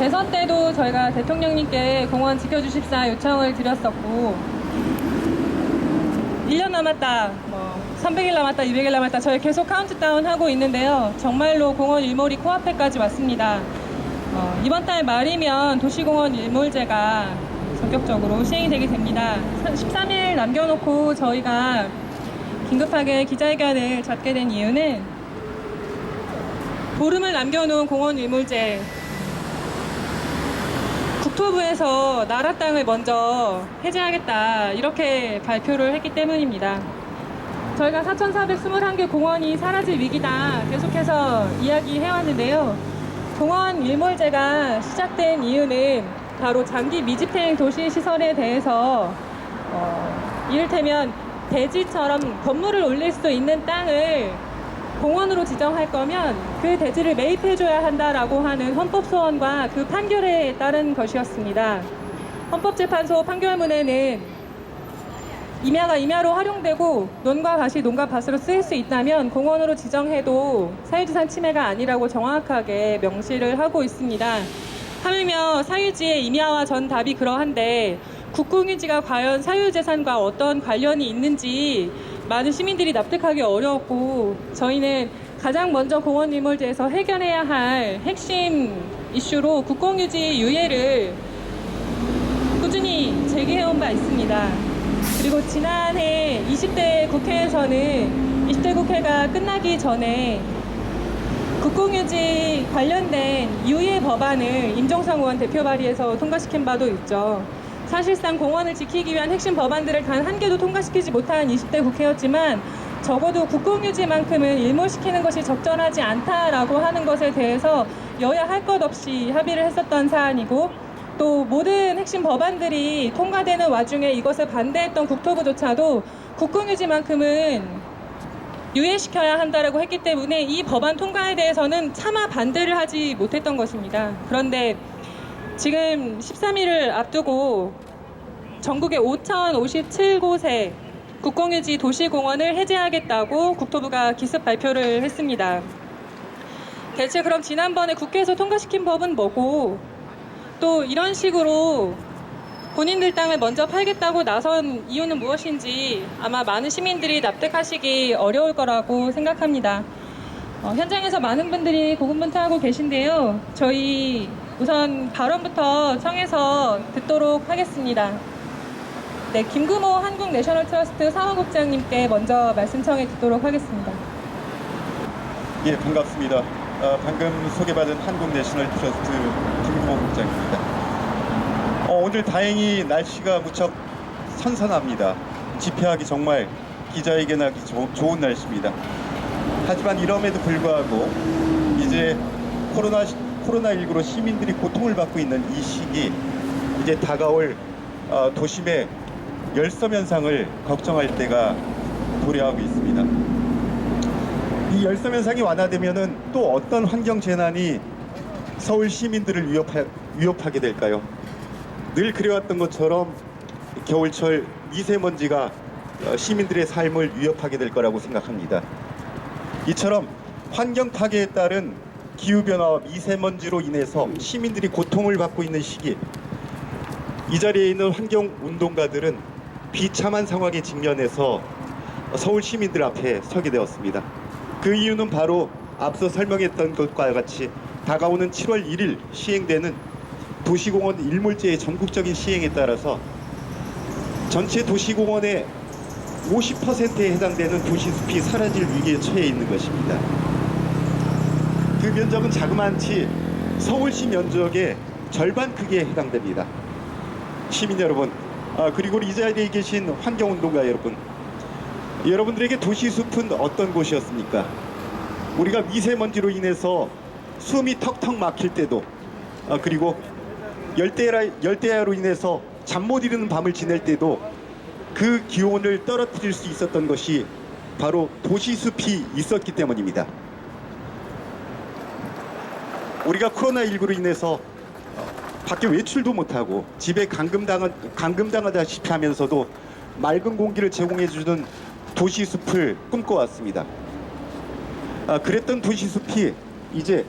대선 때도 저희가 대통령님께 공원 지켜주십사 요청을 드렸었고 1년 남았다, 뭐 300일 남았다, 200일 남았다 저희 계속 카운트다운 하고 있는데요. 정말로 공원 일몰이 코앞에까지 왔습니다. 어, 이번 달 말이면 도시공원 일몰제가 본격적으로 시행이 되게 됩니다. 13일 남겨놓고 저희가 긴급하게 기자회견을 잡게 된 이유는 보름을 남겨놓은 공원 일몰제 국토부에서 나라 땅을 먼저 해제하겠다 이렇게 발표를 했기 때문입니다. 저희가 4,421개 공원이 사라질 위기다 계속해서 이야기해왔는데요. 공원 일몰제가 시작된 이유는 바로 장기 미집행 도시 시설에 대해서 어, 이를테면 대지처럼 건물을 올릴 수 있는 땅을 공원으로 지정할 거면 그 대지를 매입해줘야 한다라고 하는 헌법 소원과 그 판결에 따른 것이었습니다. 헌법재판소 판결문에는 임야가 임야로 활용되고 논과 밭이 논과 밭으로 쓰일 수 있다면 공원으로 지정해도 사유재산 침해가 아니라고 정확하게 명시를 하고 있습니다. 하물며 사유지의 임야와 전 답이 그러한데 국공유지가 과연 사유재산과 어떤 관련이 있는지 많은 시민들이 납득하기 어려웠고 저희는 가장 먼저 공원일몰제에서 해결해야 할 핵심 이슈로 국공유지 유예를 꾸준히 제기해온 바 있습니다. 그리고 지난해 20대 국회에서는 20대 국회가 끝나기 전에 국공유지 관련된 유예 법안을 임종성 의원 대표 발의해서 통과시킨 바도 있죠. 사실상 공원을 지키기 위한 핵심 법안들을 단 한 개도 통과시키지 못한 20대 국회였지만 적어도 국공유지만큼은 일몰시키는 것이 적절하지 않다라고 하는 것에 대해서 여야 할 것 없이 합의를 했었던 사안이고 또 모든 핵심 법안들이 통과되는 와중에 이것을 반대했던 국토부조차도 국공유지만큼은 유예시켜야 한다라고 했기 때문에 이 법안 통과에 대해서는 차마 반대를 하지 못했던 것입니다. 그런데 지금 13일을 앞두고 전국의 5,057곳에 국공유지 도시공원을 해제하겠다고 국토부가 기습 발표를 했습니다. 대체 그럼 지난번에 국회에서 통과시킨 법은 뭐고 또 이런 식으로 본인들 땅을 먼저 팔겠다고 나선 이유는 무엇인지 아마 많은 시민들이 납득하시기 어려울 거라고 생각합니다. 어, 현장에서 많은 분들이 고군분투하고 계신데요. 저희 우선 발언부터 청해서 듣도록 하겠습니다. 네, 김금호 한국 내셔널 트러스트 사원국장님께 먼저 말씀 청해 듣도록 하겠습니다. 예, 반갑습니다. 어, 방금 소개받은 한국 내셔널 트러스트 김구봉 국장입니다. 어, 오늘 다행히 날씨가 무척 선선합니다. 집회하기 정말 기자회견하기 조- 좋은 날씨입니다. 하지만 이럼에도 불구하고 이제 코로나 코로나19로 시민들이 고통을 받고 있는 이 시기 이제 다가올 어, 도심의 열섬 현상을 걱정할 때가 도래하고 있습니다. 이 열섬 현상이 완화되면은 또 어떤 환경 재난이 서울 시민들을 위협하, 위협하게 될까요? 늘 그래왔던 것처럼 겨울철 미세먼지가 어, 시민들의 삶을 위협하게 될 거라고 생각합니다. 이처럼 환경 파괴에 따른 기후 변화와 미세먼지로 인해서 시민들이 고통을 받고 있는 시기 이 자리에 있는 환경 운동가들은 비참한 상황에 직면해서 서울 시민들 앞에 서게 되었습니다. 그 이유는 바로 앞서 설명했던 것과 같이 다가오는 7월 1일 시행되는 도시공원 일몰제의 전국적인 시행에 따라서 전체 도시공원의 50%에 해당되는 도시숲이 사라질 위기에 처해 있는 것입니다. 그 면적은 자그마치 서울시 면적의 절반 크기에 해당됩니다. 시민 여러분, 아, 그리고 이 자리에 계신 환경운동가 여러분, 여러분들에게 도시숲은 어떤 곳이었습니까? 우리가 미세먼지로 인해서 숨이 턱턱 막힐 때도, 아, 그리고 열대야, 열대야로 인해서 잠 못 이루는 밤을 지낼 때도 그 기온을 떨어뜨릴 수 있었던 것이 바로 도시숲이 있었기 때문입니다. 우리가 코로나19로 인해서 밖에 외출도 못하고 집에 감금당한, 감금당하다시피 하면서도 맑은 공기를 제공해주는 도시숲을 꿈꿔왔습니다. 아, 그랬던 도시숲이 이제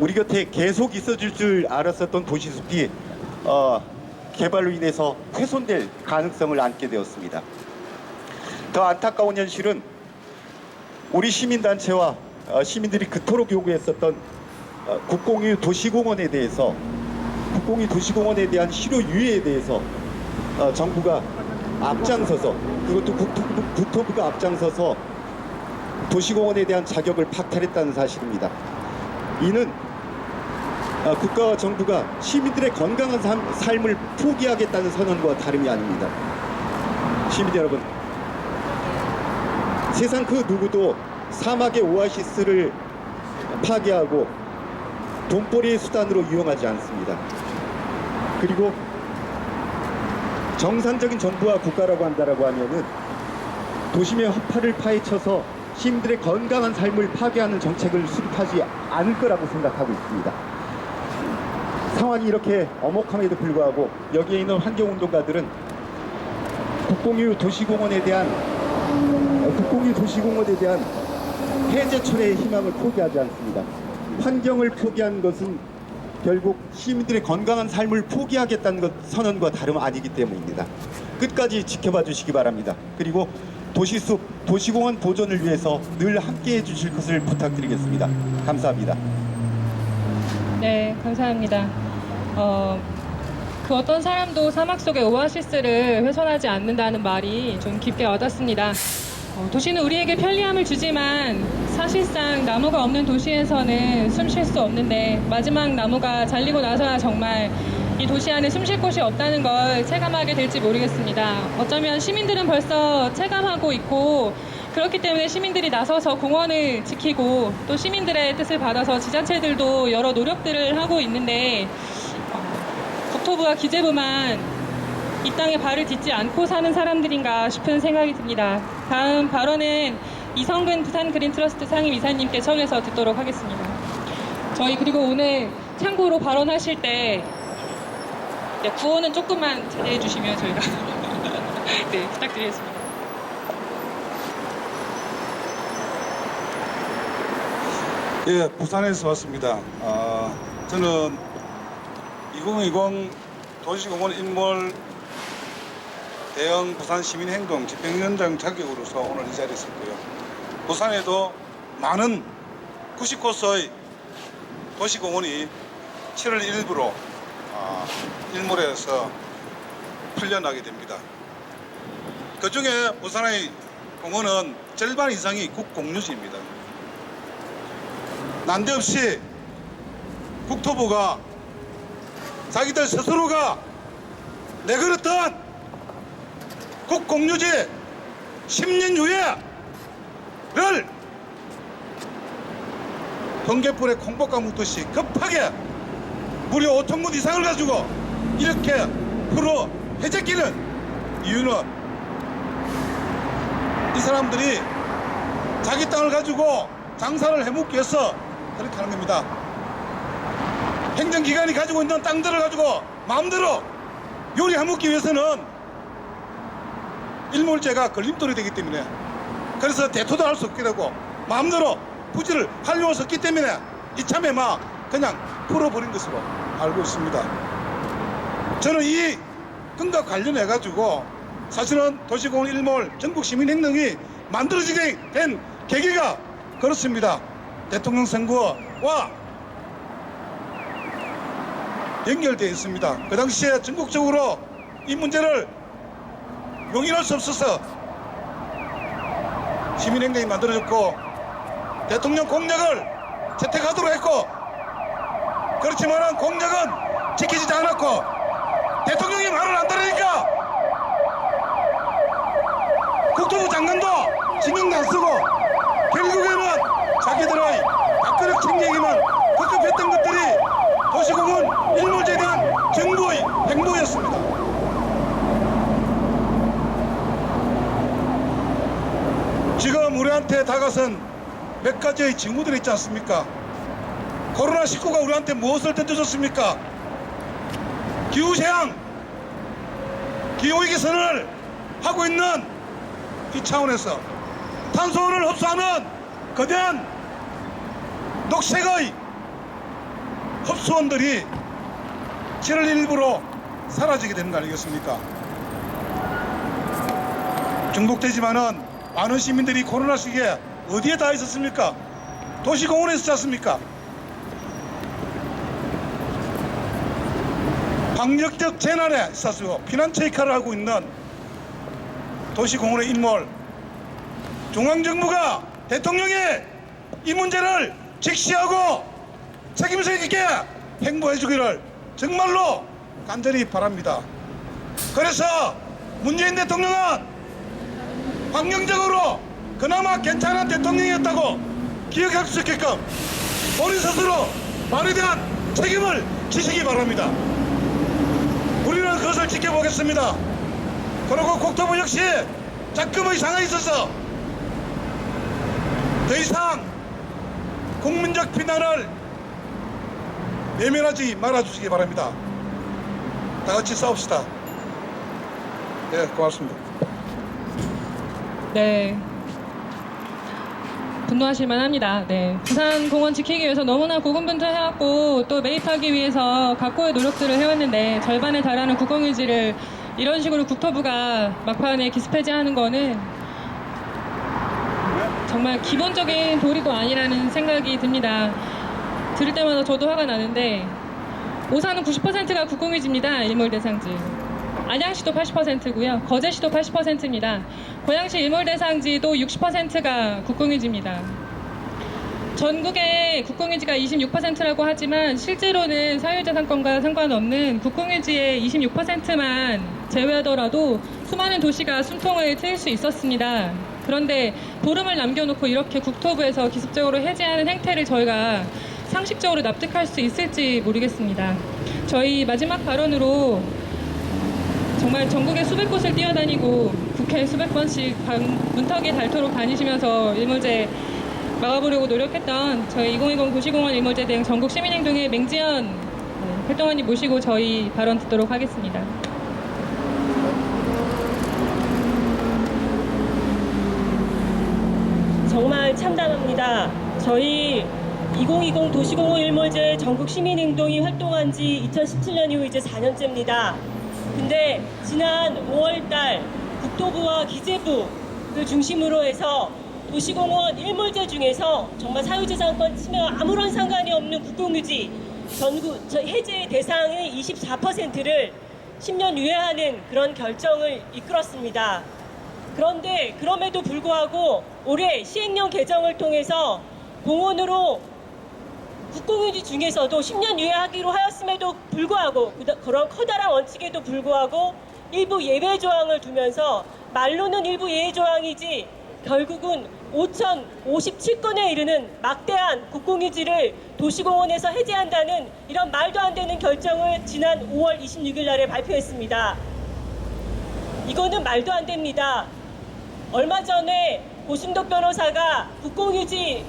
우리 곁에 계속 있어줄 줄 알았었던 도시숲이 어, 개발로 인해서 훼손될 가능성을 안게 되었습니다. 더 안타까운 현실은 우리 시민단체와 어, 시민들이 그토록 요구했었던 어, 국공유 도시공원에 대해서 국공유 도시공원에 대한 실효 유예에 대해서 어, 정부가 앞장서서 그것도 국토부, 국토부 가 앞장서서 도시공원에 대한 자격을 박탈했다는 사실입니다. 이는 어, 국가와 정부가 시민들의 건강한 삶, 삶을 포기하겠다는 선언과 다름이 아닙니다. 시민 여러분, 세상 그 누구도 사막의 오아시스를 파괴하고 돈벌이의 수단으로 이용하지 않습니다. 그리고 정상적인 정부와 국가라고 한다라고 하면은 도심의 허파를 파헤쳐서 시민들의 건강한 삶을 파괴하는 정책을 수립하지 않을 거라고 생각하고 있습니다. 상황이 이렇게 엄혹함에도 불구하고 여기에 있는 환경운동가들은 국공유 도시공원에 대한 어, 국공유 도시공원에 대한 해제 철의 희망을 포기하지 않습니다. 환경을 포기한 것은 결국 시민들의 건강한 삶을 포기하겠다는 것 선언과 다름 아니기 때문입니다. 끝까지 지켜봐 주시기 바랍니다. 그리고 도시숲, 도시공원 보존을 위해서 늘 함께 해 주실 것을 부탁드리겠습니다. 감사합니다. 네, 감사합니다. 어, 그 어떤 사람도 사막 속의 오아시스를 훼손하지 않는다는 말이 좀 깊게 와닿습니다. 어, 도시는 우리에게 편리함을 주지만 사실상 나무가 없는 도시에서는 숨 쉴 수 없는데 마지막 나무가 잘리고 나서야 정말 이 도시 안에 숨 쉴 곳이 없다는 걸 체감하게 될지 모르겠습니다. 어쩌면 시민들은 벌써 체감하고 있고 그렇기 때문에 시민들이 나서서 공원을 지키고 또 시민들의 뜻을 받아서 지자체들도 여러 노력들을 하고 있는데 어, 국토부와 기재부만 이 땅에 발을 딛지 않고 사는 사람들인가 싶은 생각이 듭니다. 다음 발언은 이성근 부산 그린 트러스트 상임 이사님께 청해서 듣도록 하겠습니다. 저희 그리고 오늘 참고로 발언하실 때 네, 구호는 조금만 자제해 주시면 저희가 네 부탁드리겠습니다. 예, 부산에서 왔습니다. 아, 저는 2020 도시공원 인몰 대형 부산 시민행동 집행위원장 자격으로서 오늘 이 자리에 섰고요. 부산에도 많은 90곳의 도시공원이 7월 1일부로 아, 일몰에서 풀려나게 됩니다. 그 중에 부산의 공원은 절반 이상이 국공유지입니다. 난데없이 국토부가 자기들 스스로가 내걸었던 국공유지 10년 유예를 번개불에 콩볶아 묻듯이 급하게 무려 5천 군 이상을 가지고 이렇게 풀어 해제끼는 이유는 이 사람들이 자기 땅을 가지고 장사를 해먹기 위해서 그렇게 하는 겁니다. 행정기관이 가지고 있는 땅들을 가지고 마음대로 요리해먹기 위해서는 일몰제가 걸림돌이 되기 때문에 그래서 대토도 할 수 없게 되고 마음대로 부지를 활용할 수 없기 때문에 이참에 막 그냥 풀어버린 것으로 알고 있습니다. 저는 이 건과 관련해 가지고 사실은 도시공원 일몰 전국 시민행동이 만들어지게 된 계기가 그렇습니다. 대통령 선거와 연결되어 있습니다. 그 당시에 전국적으로 이 문제를 용인할 수 없어서 시민행동이 만들어졌고 대통령 공약을 채택하도록 했고 그렇지만 공약은 지키지 않았고 대통령이 말을 안 들으니까 국토부 장관도 신경도 안 쓰고 결국에는 자기들의 밥그릇 챙기기만 급급했던 것들이 도시공원 일몰제에 대한 정부의 행보였습니다. 지금 우리한테 다가선 몇 가지의 징후들이 있지 않습니까? 코로나19가 우리한테 무엇을 던져줬습니까? 기후재앙, 기후위기 선언을 하고 있는 이 차원에서 탄소를 흡수하는 거대한 녹색의 흡수원들이 7월 1일부로 사라지게 되는 거 아니겠습니까? 중독되지만은 많은 시민들이 코로나 시기에 어디에 다 있었습니까? 도시공원에 있었지 않습니까? 방역적 재난에 피난처 역할을 하고 있는 도시공원의 인물 중앙정부가 대통령이 이 문제를 직시하고 책임성 있게 행보해 주기를 정말로 간절히 바랍니다. 그래서 문재인 대통령은 환경적으로 그나마 괜찮은 대통령이었다고 기억할 수 있게끔 본인 스스로 말에 대한 책임을 지시기 바랍니다. 우리는 그것을 지켜보겠습니다. 그리고 국토부 역시 자금의 상황에 있어서 더 이상 국민적 비난을 외면하지 말아주시기 바랍니다. 다 같이 싸웁시다. 네, 고맙습니다. 네. 분노하실 만합니다. 네. 부산 공원 지키기 위해서 너무나 고군분투해왔고 또 매입하기 위해서 각고의 노력들을 해왔는데 절반에 달하는 국공유지를 이런 식으로 국토부가 막판에 기습해제하는 거는 정말 기본적인 도리도 아니라는 생각이 듭니다. 들을 때마다 저도 화가 나는데 오산은 90%가 국공유지입니다. 일몰 대상지. 안양시도 80%고요. 거제시도 80%입니다. 고양시 일몰 대상지도 60%가 국공유지입니다. 전국의 국공유지가 26%라고 하지만 실제로는 사유재산권과 상관없는 국공유지의 26%만 제외하더라도 수많은 도시가 숨통을 트일 수 있었습니다. 그런데 보름을 남겨놓고 이렇게 국토부에서 기습적으로 해제하는 행태를 저희가 상식적으로 납득할 수 있을지 모르겠습니다. 저희 마지막 발언으로 정말 전국의 수백 곳을 뛰어다니고 국회 수백 번씩 방- 문턱에 닳도록 다니시면서 일몰제 막아보려고 노력했던 저희 2020 도시공원 일몰제 등 전국 시민행동의 맹지연 네, 활동원님 모시고 저희 발언 듣도록 하겠습니다. 정말 참담합니다. 저희 2020 도시공원 일몰제 전국 시민행동이 활동한 지 2017년 이후 이제 4년째입니다. 근데 지난 5월달 국토부와 기재부를 중심으로 해서 도시공원 일몰제 중에서 정말 사유재산권 침해와 아무런 상관이 없는 국공유지 저 해제 대상의 24%를 10년 유예하는 그런 결정을 이끌었습니다. 그런데 그럼에도 불구하고 올해 시행령 개정을 통해서 공원으로 국공유지 중에서도 10년 유예하기로 하였음에도 불구하고 그런 커다란 원칙에도 불구하고 일부 예외 조항을 두면서 말로는 일부 예외 조항이지 결국은 5,057건에 이르는 막대한 국공유지를 도시공원에서 해제한다는 이런 말도 안 되는 결정을 지난 5월 26일 날에 발표했습니다. 이거는 말도 안 됩니다. 얼마 전에 고순덕 변호사가 국공유지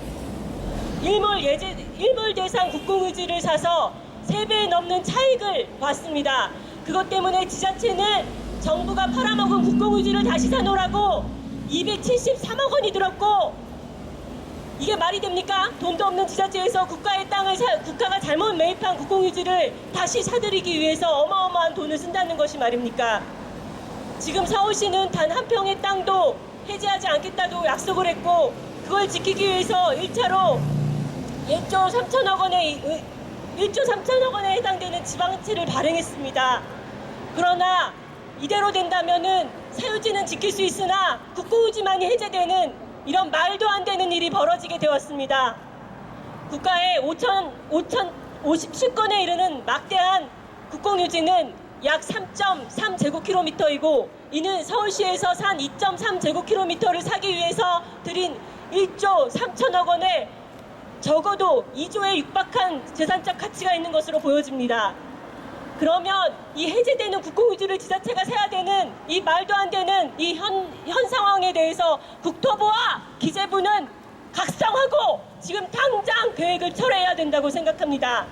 일몰 예제 일몰 대상 국공유지를 사서 3배 넘는 차익을 봤습니다. 그것 때문에 지자체는 정부가 팔아먹은 국공유지를 다시 사놓으라고 273억 원이 들었고 이게 말이 됩니까? 돈도 없는 지자체에서 국가의 땅을 사, 국가가 잘못 매입한 국공유지를 다시 사들이기 위해서 어마어마한 돈을 쓴다는 것이 말입니까? 지금 서울시는 단 한 평의 땅도 해제하지 않겠다고 약속을 했고 그걸 지키기 위해서 1차로 1조 3천억 원의 1조 3천억 원에 해당되는 지방채를 발행했습니다. 그러나 이대로 된다면은 사유지는 지킬 수 있으나 국고유지만이 해제되는 이런 말도 안 되는 일이 벌어지게 되었습니다. 국가의 5천 5천 57건에 이르는 막대한 국공유지는 약 3.3 제곱킬로미터이고 이는 서울시에서 산 2.3 제곱킬로미터를 사기 위해서 들인 1조 3천억 원의 적어도 2조에 육박한 재산적 가치가 있는 것으로 보여집니다. 그러면 이 해제되는 국공유지를 지자체가 세야 되는 이 말도 안 되는 이 현 현 상황에 대해서 국토부와 기재부는 각성하고 지금 당장 계획을 철회해야 된다고 생각합니다.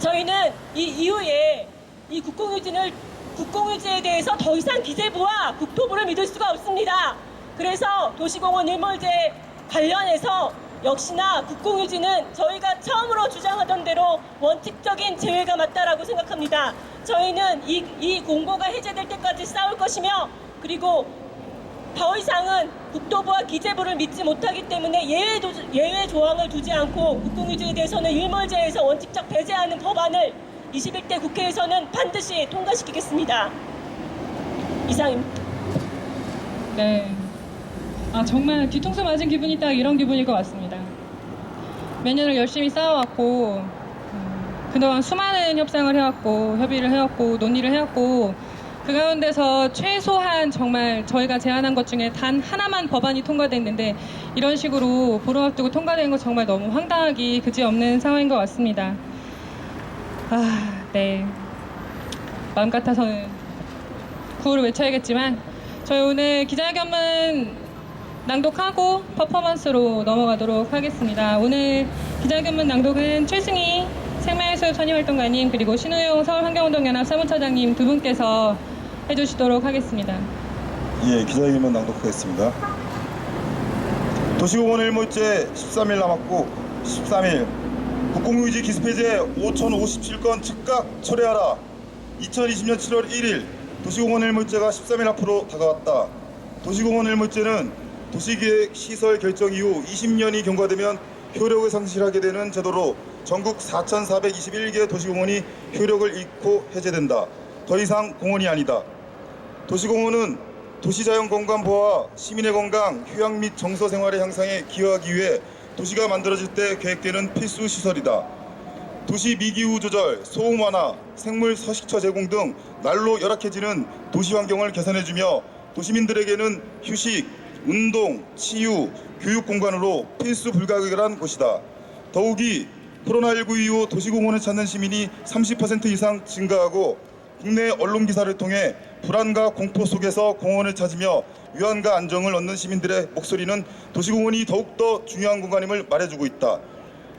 저희는 이 이후에 이 국공유지를 국공유지에 대해서 더 이상 기재부와 국토부를 믿을 수가 없습니다. 그래서 도시공원 일몰제 관련해서 역시나 국공유지는 저희가 처음으로 주장하던 대로 원칙적인 제외가 맞다라고 생각합니다. 저희는 이, 이 공고가 해제될 때까지 싸울 것이며 그리고 더 이상은 국토부와 기재부를 믿지 못하기 때문에 예외, 도, 예외 조항을 두지 않고 국공유지에 대해서는 일몰제에서 원칙적 배제하는 법안을 21대 국회에서는 반드시 통과시키겠습니다. 이상입니다. 네. 아, 정말 뒤통수 맞은 기분이 딱 이런 기분일 것 같습니다. 몇 년을 열심히 싸워왔고, 음, 그동안 수많은 협상을 해왔고, 협의를 해왔고, 논의를 해왔고, 그 가운데서 최소한 정말 저희가 제안한 것 중에 단 하나만 법안이 통과됐는데, 이런 식으로 보름 앞두고 통과된 거 정말 너무 황당하기 그지없는 상황인 것 같습니다. 아, 네. 마음 같아서는 구호를 외쳐야겠지만, 저희 오늘 기자회견문 낭독하고 퍼포먼스로 넘어가도록 하겠습니다. 오늘 기자회견문 낭독은 최승희 생명해수욕 선임활동가님 그리고 신우용 서울환경운동연합 사무처장님 두 분께서 해주시도록 하겠습니다. 예, 기자회견문 낭독하겠습니다. 도시공원 일몰제 13일 남았고 13일 국공유지 기습해제 5,057건 즉각 철회하라. 2020년 7월 1일 도시공원 일몰제가 13일 앞으로 다가왔다. 도시공원 일몰제는 도시계획 시설 결정 이후 20년이 경과되면 효력을 상실하게 되는 제도로 전국 4,421개 도시공원이 효력을 잃고 해제된다. 더 이상 공원이 아니다. 도시공원은 도시자연 건강 보호와 시민의 건강, 휴양 및 정서 생활의 향상에 기여하기 위해 도시가 만들어질 때 계획되는 필수 시설이다. 도시 미기후 조절, 소음 완화, 생물 서식처 제공 등 날로 열악해지는 도시 환경을 개선해주며 도시민들에게는 휴식, 운동, 치유, 교육 공간으로 필수 불가결한 곳이다. 더욱이 코로나19 이후 도시공원을 찾는 시민이 30% 이상 증가하고 국내 언론 기사를 통해 불안과 공포 속에서 공원을 찾으며 위안과 안정을 얻는 시민들의 목소리는 도시공원이 더욱더 중요한 공간임을 말해주고 있다.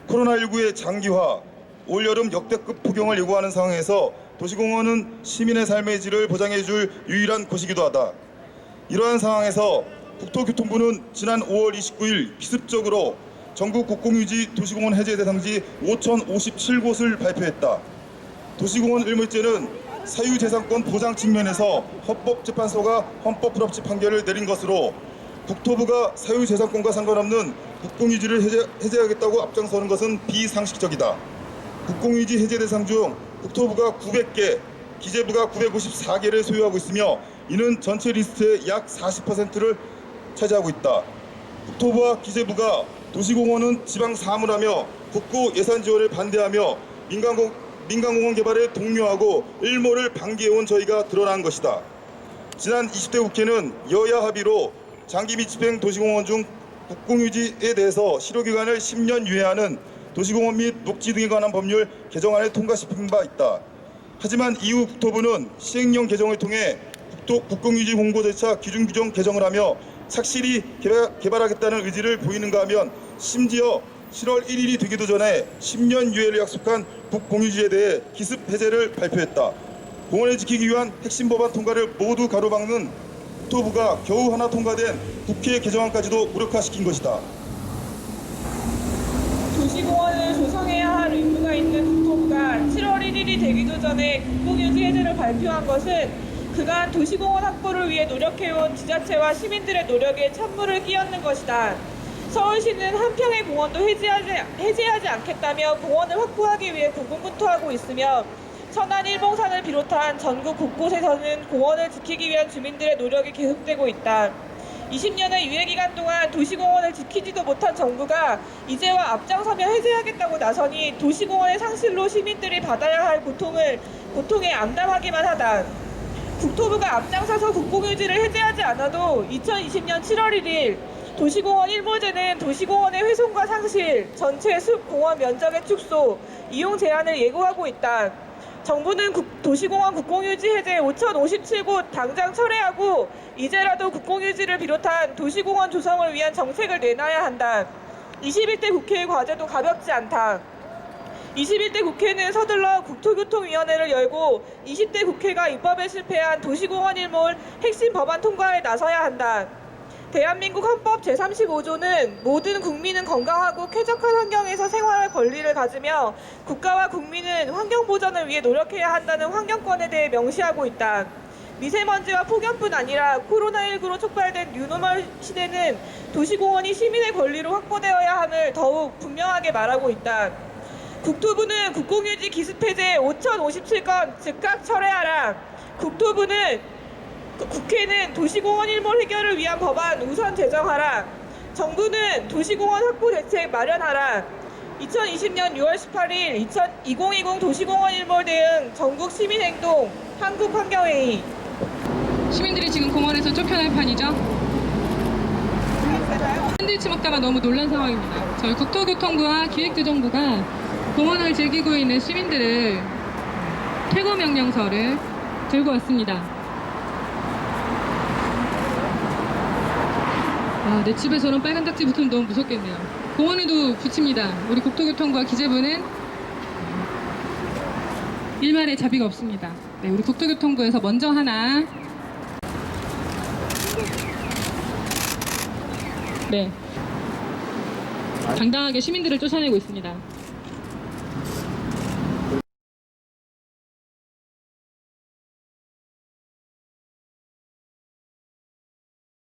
코로나19의 장기화, 올여름 역대급 폭염을 예고하는 상황에서 도시공원은 시민의 삶의 질을 보장해줄 유일한 곳이기도 하다. 이러한 상황에서 국토교통부는 지난 5월 29일 기습적으로 전국 국공유지 도시공원 해제 대상지 5,057곳을 발표했다. 도시공원 일몰제는 사유재산권 보장 측면에서 헌법재판소가 헌법 불합치 판결을 내린 것으로 국토부가 사유재산권과 상관없는 국공유지를 해제, 해제하겠다고 앞장서는 것은 비상식적이다. 국공유지 해제 대상 중 국토부가 900개, 기재부가 954개를 소유하고 있으며 이는 전체 리스트의 약 40%를 차지하고 있다. 국토부와 기재부가 도시공원은 지방 사물하며 국고 예산 지원을 반대하며 민간공, 민간공원 개발에 독려하고 일몰을 방기해온 저희가 드러난 것이다. 지난 20대 국회는 여야 합의로 장기密집행 도시공원 중 국공유지에 대해서 실효기간을 10년 유예하는 도시공원 및 녹지 등에 관한 법률 개정안을 통과시킨 바 있다. 하지만 이후 국토부는 시행령 개정을 통해 국토, 국공유지 공고 절차 기준 규정 개정을 하며 착실히 개발, 개발하겠다는 의지를 보이는가 하면 심지어 7월 1일이 되기도 전에 10년 유예를 약속한 국공유지에 대해 기습 해제를 발표했다. 공원을 지키기 위한 핵심 법안 통과를 모두 가로막는 국토부가 겨우 하나 통과된 국회 개정안까지도 무력화시킨 것이다. 도시공원을 조성해야 할 의무가 있는 국토부가 7월 1일이 되기도 전에 국공유지 해제를 발표한 것은 그간 도시공원 확보를 위해 노력해온 지자체와 시민들의 노력에 찬물을 끼얹는 것이다. 서울시는 한평의 공원도 해제하지, 해제하지 않겠다며 공원을 확보하기 위해 고군분투하고 있으며 천안 일봉산을 비롯한 전국 곳곳에서는 공원을 지키기 위한 주민들의 노력이 계속되고 있다. 20년의 유예 기간 동안 도시공원을 지키지도 못한 정부가 이제와 앞장서며 해제하겠다고 나서니 도시공원의 상실로 시민들이 받아야 할 고통을 고통에 암담하기만 하다. 국토부가 앞장서서 국공유지를 해제하지 않아도 2020년 7월 1일 도시공원 일몰제는 도시공원의 훼손과 상실, 전체 숲 공원 면적의 축소, 이용 제한을 예고하고 있다. 정부는 국- 도시공원 국공유지 해제 5,057곳 당장 철회하고 이제라도 국공유지를 비롯한 도시공원 조성을 위한 정책을 내놔야 한다. 21대 국회의 과제도 가볍지 않다. 21대 국회는 서둘러 국토교통위원회를 열고 20대 국회가 입법에 실패한 도시공원 일몰 핵심 법안 통과에 나서야 한다. 대한민국 헌법 제35조는 모든 국민은 건강하고 쾌적한 환경에서 생활할 권리를 가지며 국가와 국민은 환경 보전을 위해 노력해야 한다는 환경권에 대해 명시하고 있다. 미세먼지와 폭염뿐 아니라 코로나19로 촉발된 뉴노멀 시대는 도시공원이 시민의 권리로 확보되어야 함을 더욱 분명하게 말하고 있다. 국토부는 국공유지 기습해제 5,057건 즉각 철회하라. 국토부는 그 국회는 도시공원 일몰 해결을 위한 법안 우선 제정하라. 정부는 도시공원 확보 대책 마련하라. 2020년 6월 18일 2020 도시공원 일몰 대응 전국 시민행동 한국환경회의 시민들이 지금 공원에서 쫓겨날 판이죠. 샌드위치 먹다가 너무 놀란 상황입니다. 저희 국토교통부와 기획재정부가 공원을 즐기고 있는 시민들을 퇴거 명령서를 들고 왔습니다. 아, 내 집에 저런 빨간 딱지 붙으면 너무 무섭겠네요. 공원에도 붙입니다. 우리 국토교통부와 기재부는 일말의 자비가 없습니다. 네, 우리 국토교통부에서 먼저 하나 네. 당당하게 시민들을 쫓아내고 있습니다.